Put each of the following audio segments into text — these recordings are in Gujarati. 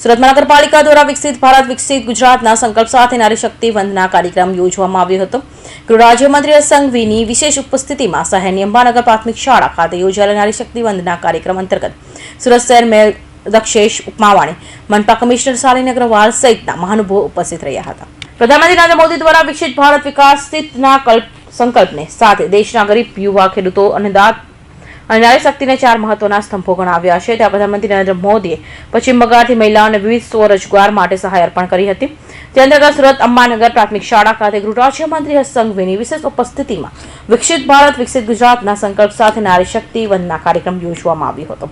સુરત મહાનગરપાલિકા દ્વારા વિકસિત ભારત, વિકસિત ગુજરાતના સંકલ્પ સાથે નારી શક્તિ વંદના કાર્યક્રમ યોજવામાં આવ્યો હતો. ગૃહ રાજ્યમંત્રી સંઘવીની વિશેષ ઉપસ્થિતિમાં શહેરની અંબાનગર પ્રાથમિક શાળા ખાતે યોજાયેલા નારી શક્તિ વંદના કાર્યક્રમ અંતર્ગત સુરત શહેર મેયર દક્ષેશ ઉપમાવાણી, મનપા કમિશનર શાલિન અગ્રવાલ સહિતના મહાનુભાવો ઉપસ્થિત રહ્યા હતા. પ્રધાનમંત્રી નરેન્દ્ર મોદી દ્વારા વિકસિત ભારત વિકાસિતના કલ્પ સંકલ્પને સાથે દેશના ગરીબ યુવા ખેડૂતો અને દાંત અને નારી શક્તિને ચાર મહત્વના સ્તંભો ગણાવ્યા છે. ત્યાં પ્રધાનમંત્રી નરેન્દ્ર મોદીએ પશ્ચિમ બંગાળથી મહિલાઓને વિવિધ સ્વરોજગાર માટે સહાય અર્પણ કરી હતી. તે અંતર્ગત સુરત અંબાનગર પ્રાથમિક શાળા ખાતે ગૃહ મંત્રી હર્ષ વિશેષ ઉપસ્થિતિમાં વિકસિત ભારત, વિકસિત ગુજરાતના સંકલ્પ સાથે નારી શક્તિ વંદના કાર્યક્રમ યોજવામાં આવ્યો હતો.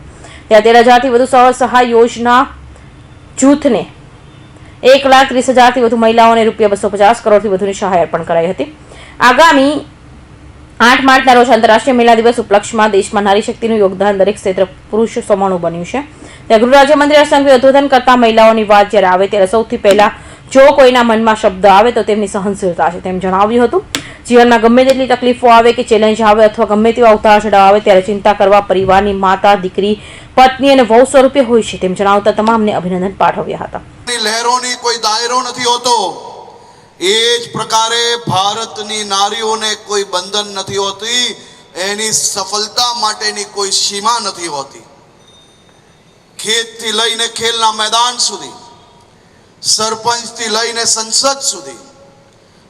ત્યાં તેર હજારથી વધુ સહ સહાય યોજના જૂથને એક લાખ ત્રીસ હજારથી વધુ મહિલાઓને રૂપિયા બસો પચાસ કરોડથી વધુની સહાય અર્પણ કરાઈ હતી. આગામી આઠ માર્ચના રોજ આંતરરાષ્ટ્રીય મહિલા દિવસ ઉપલક્ષમાં દેશમાં નારી શક્તિનું યોગદાન દરેક ક્ષેત્ર પુરુષ સમાણું બન્યું છે. ત્યાં ગૃહ રાજ્યમંત્રી ઉદ્બોધન કરતા મહિલાઓની વાત જ્યારે આવે ત્યારે સૌથી પહેલા જો કોઈના મનમાં શબ્દ આવે તો તેમની સહનશીલતા છે. તેમ જણાવ્યું હતું. જીવનમાં ગમે તેટલી તકલીફો આવે કે ચેલેન્જ આવે અથવા ગમે તેવા ઉતાર ચઢાવ આવે ત્યારે ચિંતા કરવા પરિવારની માતા, દીકરી, પત્ની અને વહુ સ્વરૂપે હોય છે. તેમ જણાવતા તમામને અભિનંદન પાઠવ્યા હતા. લહેરોની કોઈ દાયરો નથી હોતો. એ જ પ્રકારે ભારતની નારીઓને કોઈ બંધન નથી હોતી, એની સફળતા માટેની કોઈ સીમા નથી હોતી. ખેતથી લઈને ખેલના મેદાન સુધી, સરપંચથી લઈને સંસદ સુધી,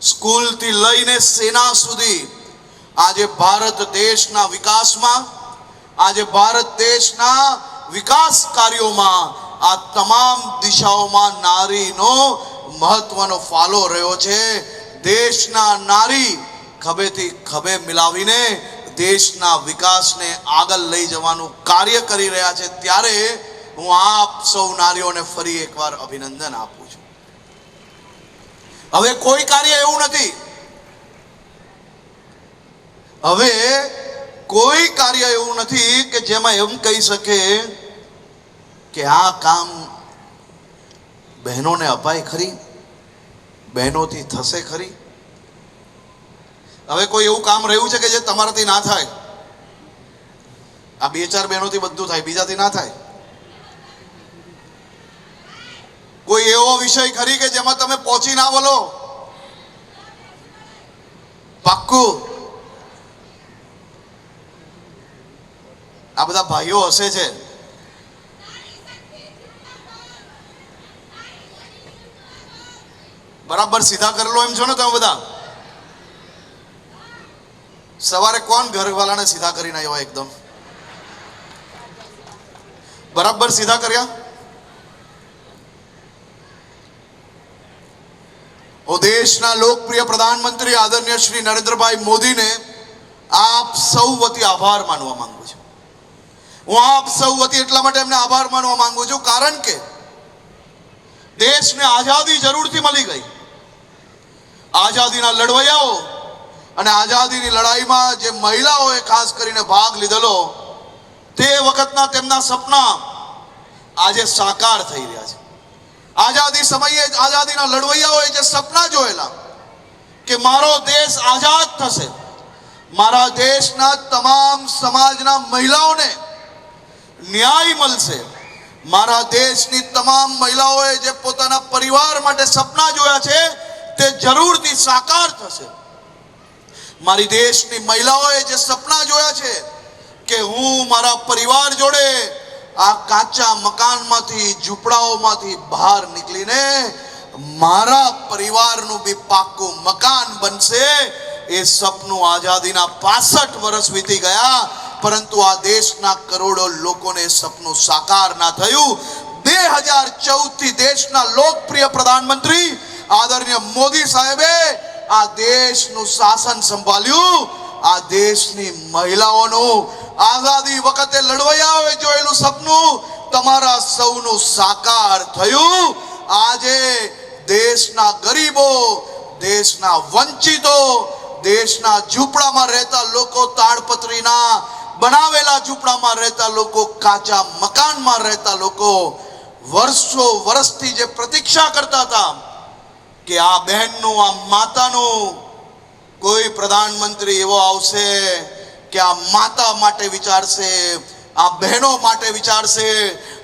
સ્કૂલથી લઈને સેના સુધી, આજે ભારત દેશના વિકાસમાં, આજે ભારત દેશના વિકાસ કાર્યોમાં આ તમામ દિશાઓમાં નારીનો મહત્વનો ફાળો રહ્યો છે. દેશના નારી ખભેથી ખભે મિલાવીને દેશના વિકાસને આગળ લઈ જવાનું કાર્ય કરી રહ્યા છે. ત્યારે હું આપ સૌ નારીઓને ફરી એકવાર અભિનંદન આપું છું. હવે કોઈ કાર્ય એવું નથી. હવે કોઈ કાર્ય એવું નથી કે જેમાં એમ કહી શકે કે આ કામ બહેનોને અપાય ખરી? બહેનોથી થશે ખરી? હવે કોઈ એવું કામ રહ્યું છે કે જે તમારાથી ના થાય? આ બે ચાર બહેનોથી બધું થાય, બીજાથી ના થાય? કોઈ એવો વિષય ખરી કે જેમાં તમે પહોંચી ના બોલો? પાક્કું. આ બધા ભાઈઓ હશે છે. બરાબર સીધા કરેલો એમ છો ને તમે બધા? સવારે કોણ ઘરવાળાને સીધા કરીને આવ્યા એકદમ? બરાબર સીધા કર્યા? હું દેશના લોકપ્રિય પ્રધાનમંત્રી આદરણીય શ્રી નરેન્દ્રભાઈ મોદીને આપ સૌ વતી આભાર માનવા માંગુ છું. હું આપ સૌ વતી એટલા માટે એમને આભાર માનવા માંગુ છું કારણ કે દેશને આઝાદી જરૂરથી મળી ગઈ. આઝાદીના લડવૈયાઓ અને આઝાદીની લડાઈમાં જે મહિલાઓએ ખાસ કરીને ભાગ લીધેલો, તે વખતના તેમના સપના આજે સાકાર થઈ રહ્યા છે. આઝાદી સમયે આઝાદીના લડવૈયાઓએ જે સપના જોયેલા કે મારો દેશ આઝાદ થશે, મારા દેશના તમામ સમાજના મહિલાઓને ન્યાય મળશે, મારા દેશની તમામ મહિલાઓએ જે પોતાના પરિવાર માટે સપના જોયા છે તે જરૂરથી સાકાર થશે. મારી દેશની મહિલાઓએ જે સપના જોયા છે કે હું મારા પરિવાર જોડે આ કાચા મકાનમાંથી, ઝૂંપડાઓમાંથી બહાર નીકળીને મારા પરિવારનું બી પાક્કું મકાન બનશે, એ સપનું આઝાદીના પાસઠ વર્ષ વીતી ગયા, પરંતુ આ દેશના કરોડો લોકોને સપનું સાકાર ના થયું. બે હજાર ચૌદથી દેશના લોકપ્રિય પ્રધાનમંત્રી આદરણીય મોદી સાહેબે આ દેશનું શાસન સંભાળ્યું. આ દેશની મહિલાઓનું આઝાદી વખતે લડવૈયાઓએ જોયેલું સપનું તમારા સૌનું સાકાર થયું. આજે દેશના ગરીબો, દેશના વંચિતો, દેશના ઝૂંપડામાં રહેતા લોકો તાડપત્રીના, બનાવેલા ઝૂંપડામાં રહેતા લોકો, કાચા મકાનમાં રહેતા લોકો, વર્ષો વર્ષથી જે પ્રતીક્ષા કરતા હતા કે આ બહેનનું, આ માતાનું કોઈ પ્રધાનમંત્રી એવો આવશે કે આ માતા માટે વિચારશે, આ બહેનો માટે વિચારશે.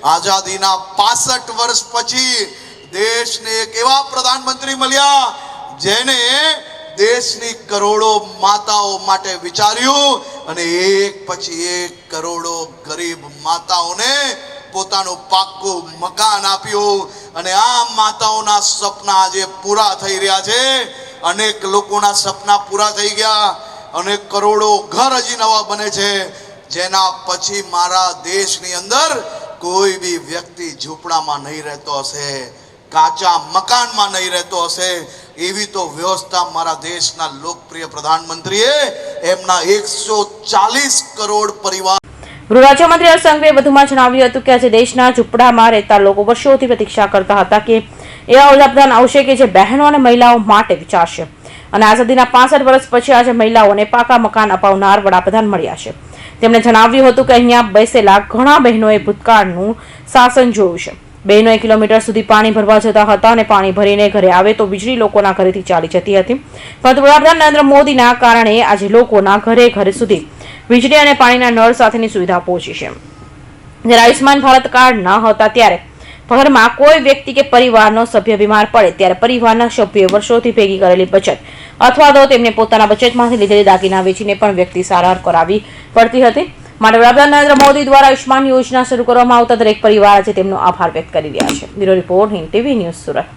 આઝાદીના પાસઠ વર્ષ પછી દેશને એક એવા પ્રધાનમંત્રી મળ્યા જેને દેશની કરોડો માતાઓ માટે વિચાર્યું અને એક પછી એક કરોડો ગરીબ માતાઓને પોતાનું પાક્કું મકાન આપ્યું. અને આ માતાઓના સપના આજે પૂરા થઈ રહ્યા છે. અનેક લોકોના સપના પૂરા થઈ ગયા. અને કરોડો ઘર હજી નવા બને છે. જેના પછી મારા દેશની અંદર કોઈ બી વ્યક્તિ ઝૂંપડામાં નહીં રહેતો હશે, કાચા મકાનમાં નહીં રહેતો હશે. એવી તો વ્યવસ્થા મારા દેશના લોકપ્રિય પ્રધાનમંત્રીએ, એમના એકસો ચાલીસ કરોડ પરિવાર ગૃહ રાજ્યમંત્રી હર્ષ સંઘવીએ વધુમાં જણાવ્યું હતું કે આજે દેશના ઝૂંપડામાં રહેતા લોકો વર્ષોથી પ્રતીક્ષા કરતા હતા કે એવા વડાપ્રધાન આવશે કે જે બહેનો અને મહિલાઓ માટે વિચારશે. અને આઝાદીના પાસઠ વર્ષ પછી આજે મહિલાઓને પાકા મકાન અપાવનાર વડાપ્રધાન મળ્યા છે. તેમણે જણાવ્યું હતું કે અહીંયા બેસેલા ઘણા બહેનોએ ભૂતકાળનું શાસન જોયું છે. બહેનોએ કિલોમીટર સુધી પાણી ભરવા જતા હતા અને પાણી ભરીને ઘરે આવે તો વીજળી લોકોના ઘરેથી ચાલી જતી હતી. પરંતુ નરેન્દ્ર મોદીના કારણે આજે લોકોના ઘરે ઘરે સુધી વીજળી અને પાણીના નળ સાથેની સુવિધા પહોંચી છે. જ્યારે આયુષ્માન ભારત કાર્ડ ન હતા ત્યારે ઘરમાં કોઈ વ્યક્તિ કે પરિવારનો સભ્ય બીમાર પડે ત્યારે પરિવારના સભ્યોએ વર્ષોથી ભેગી કરેલી બચત અથવા તો તેમને પોતાના બચતમાંથી લીધેલી દાગીના વેચીને પણ વ્યક્તિ સારવાર કરાવી પડતી હતી. માટે વડાપ્રધાન નરેન્દ્ર મોદી દ્વારા આયુષ્માન યોજના શરૂ કરવામાં આવતા દરેક પરિવાર આજે તેમનો આભાર વ્યક્ત કરી રહ્યા છે. Bureau report Hind TV news Surat.